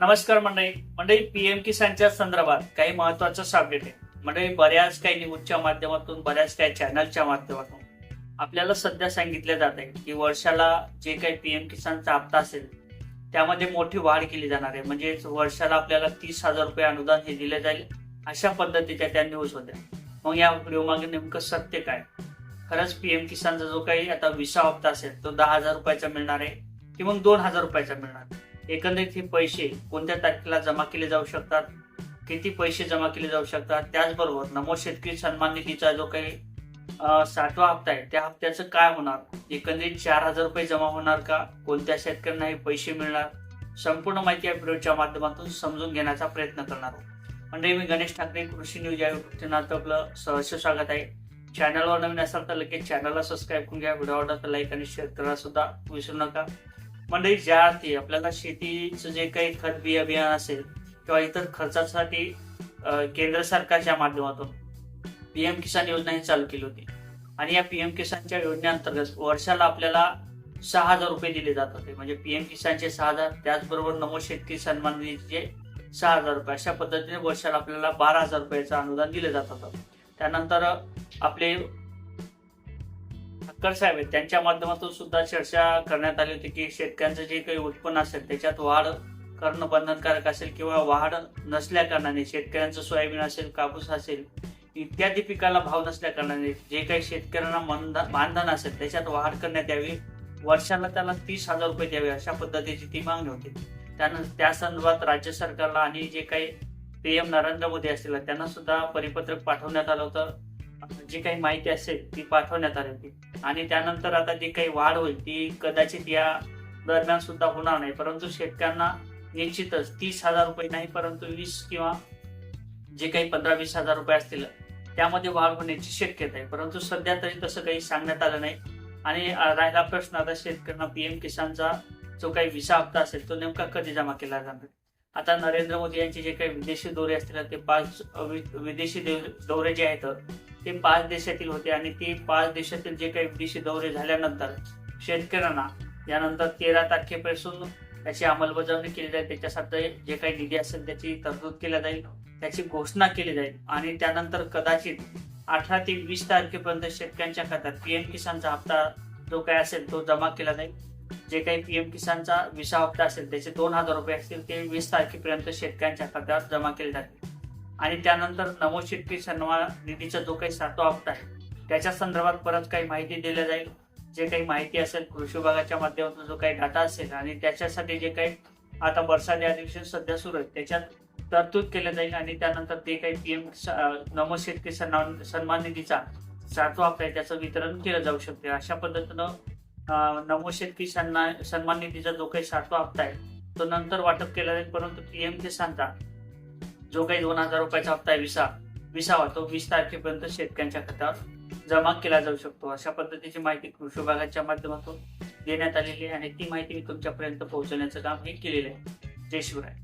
नमस्कार मंडळी. मंडळी पीएम किसानच्या संदर्भात काही महत्वाचं अपडेट आहे. मंडळी बऱ्याच काही न्यूजच्या माध्यमातून बऱ्याच काही चॅनलच्या माध्यमातून आपल्याला सध्या सांगितले जात आहे की वर्षाला जे काही पीएम किसानचा हप्ता असेल त्यामध्ये मोठी वाढ केली जाणार आहे. म्हणजेच वर्षाला आपल्याला तीस हजार रुपये अनुदान हे दिले जाईल अशा पद्धतीच्या त्या न्यूज होत्या मग या व्हिडिओ मागे नेमकं सत्य काय? खरंच पीएम किसानचा जो काही आता विसा हप्ता असेल तो दहा हजार रुपयाचा मिळणार आहे की मग दोन हजार रुपयाचा मिळणार एकंदरीत हे पैसे कोणत्या तारखेला जमा केले जाऊ शकतात? किती पैसे जमा केले जाऊ शकतात? त्याचबरोबर नमो शेतकरी सन्मान निधीचा जो काही सातवा हप्ता आहे त्या हप्त्याचं काय होणार? एकंदरीत चार हजार रुपये जमा होणार का? कोणत्या शेतकऱ्यांना हे पैसे मिळणार? संपूर्ण माहिती या व्हिडिओच्या माध्यमातून समजून घेण्याचा प्रयत्न करणार आहोत. म्हणजे मी गणेश ठाकरे कृषी न्यूज या युट्यूब चॅनलचं आपलं सहर्ष स्वागत आहे. चॅनलवर नवीन असाल तर लगेच चॅनलला सबस्क्राईब करून घ्या. व्हिडिओ आवडला तर लाईक आणि शेअर करायला सुद्धा विसरू नका. मंडळी ज्या अर्थी आपल्याला शेतीचं जे काही खत बिया बियाणं असेल किंवा इतर खर्चासाठी केंद्र सरकारच्या माध्यमातून पीएम किसान योजना ही चालू केली होती. आणि या पीएम किसानच्या योजनेअंतर्गत वर्षाला आपल्याला सहा हजार रुपये दिले जात होते. म्हणजे पीएम किसानचे सहा हजार त्याचबरोबर नमो शेतकरी सन्मान निधीचे सहा हजार रुपये. अशा पद्धतीने वर्षाला आपल्याला बारा हजार रुपयाचं अनुदान दिलं जात होतं. त्यानंतर आपले ठक्कर साहेब आहेत. त्यांच्या माध्यमातून सुद्धा चर्चा करण्यात आली होती की शेतकऱ्यांचं जे काही उत्पन्न असेल त्याच्यात वाढ करणं बंधनकारक असेल किंवा वाढ नसल्या कारणाने शेतकऱ्यांचं सोयाबीन असेल कापूस असेल इत्यादी पिकाला भाव नसल्या कारणाने जे काही शेतकऱ्यांना मनधा- मानधन असेल त्याच्यात वाढ करण्यात यावी. वर्षाला त्याला तीस हजार रुपये द्यावे अशा पद्धतीची ती मागणी होती. त्यानंतर त्या संदर्भात राज्य सरकारला आणि जे काही पी एम नरेंद्र मोदी असतील त्यांना सुद्धा परिपत्रक पाठवण्यात आलं होतं. जी काही माहिती असेल ती पाठवण्यात आली होती. आणि त्यानंतर आता जी काही वाढ होईल ती कदाचित या दरम्यान सुद्धा होणार नाही. परंतु शेतकऱ्यांना निश्चितच तीस हजार रुपये नाही परंतु वीस किंवा जे काही पंधरा वीस हजार रुपये असतील त्यामध्ये वाढ होण्याची शक्यता आहे. परंतु सध्या तरी तसं काही सांगण्यात आलं नाही. आणि राहिला प्रश्न आता शेतकऱ्यांना पीएम किसानचा जो काही विसा हप्ता असेल तो नेमका कधी जमा केला जाणार? आता नरेंद्र मोदी यांचे जे काही विदेशी दौरे असतील ते पाच विदेशी दौरे जे आहेत ते पाच देशातील होते आणि ते पाच देशातील जे काही विदेशी दौरे झाल्यानंतर शेतकऱ्यांना यानंतर तेरा तारखेपासून त्याची अंमलबजावणी केली जाईल. त्याच्यासाठी जे काही निधी असेल त्याची तरतूद केल्या जाईल त्याची घोषणा केली जाईल. आणि त्यानंतर कदाचित अठरा ते वीस तारखेपर्यंत शेतकऱ्यांच्या खात्यात पीएम किसानचा हप्ता जो काही असेल तो जमा केला जाईल. जे काही पीएम किसानचा विसा हप्ता असेल त्याचे दोन हजार रुपये असतील ते वीस तारखेपर्यंत शेतकऱ्यांच्या खात्यावर जमा केले जातील. आणि त्यानंतर नमो शेतकरी सन्मान निधीचा जो काही सातवा हप्ता आहे त्याच्या संदर्भात परत काही माहिती दिल्या जाईल. जे काही माहिती असेल कृषी विभागाच्या माध्यमातून जो काही डाटा असेल आणि त्याच्यासाठी जे काही आता बरसात या दिवशी सध्या सुरू आहे त्याच्यात तरतूद केलं जाईल आणि त्यानंतर ते काही पी एम नमो शेतकरी सन्मान सन्मान निधीचा सातवा हप्ता आहे त्याचं वितरण केलं जाऊ शकते. अशा पद्धतीनं नमो शेतकरी सन्मान सन्मान निधीचा जो काही सातवा हप्ता आहे तो नंतर वाटप केला जाईल. परंतु पीएम किसानचा जो काही दोन हजार रुपयाचा हप्ता आहे विसा विसावा तो वीस तारखेपर्यंत शेतकऱ्यांच्या खात्यावर जमा केला जाऊ शकतो. अशा पद्धतीची माहिती कृषी विभागाच्या माध्यमातून देण्यात आलेली आहे आणि ती माहिती मी तुमच्यापर्यंत पोहोचवण्याचं काम हे केलेलं आहे. जय शिवराय.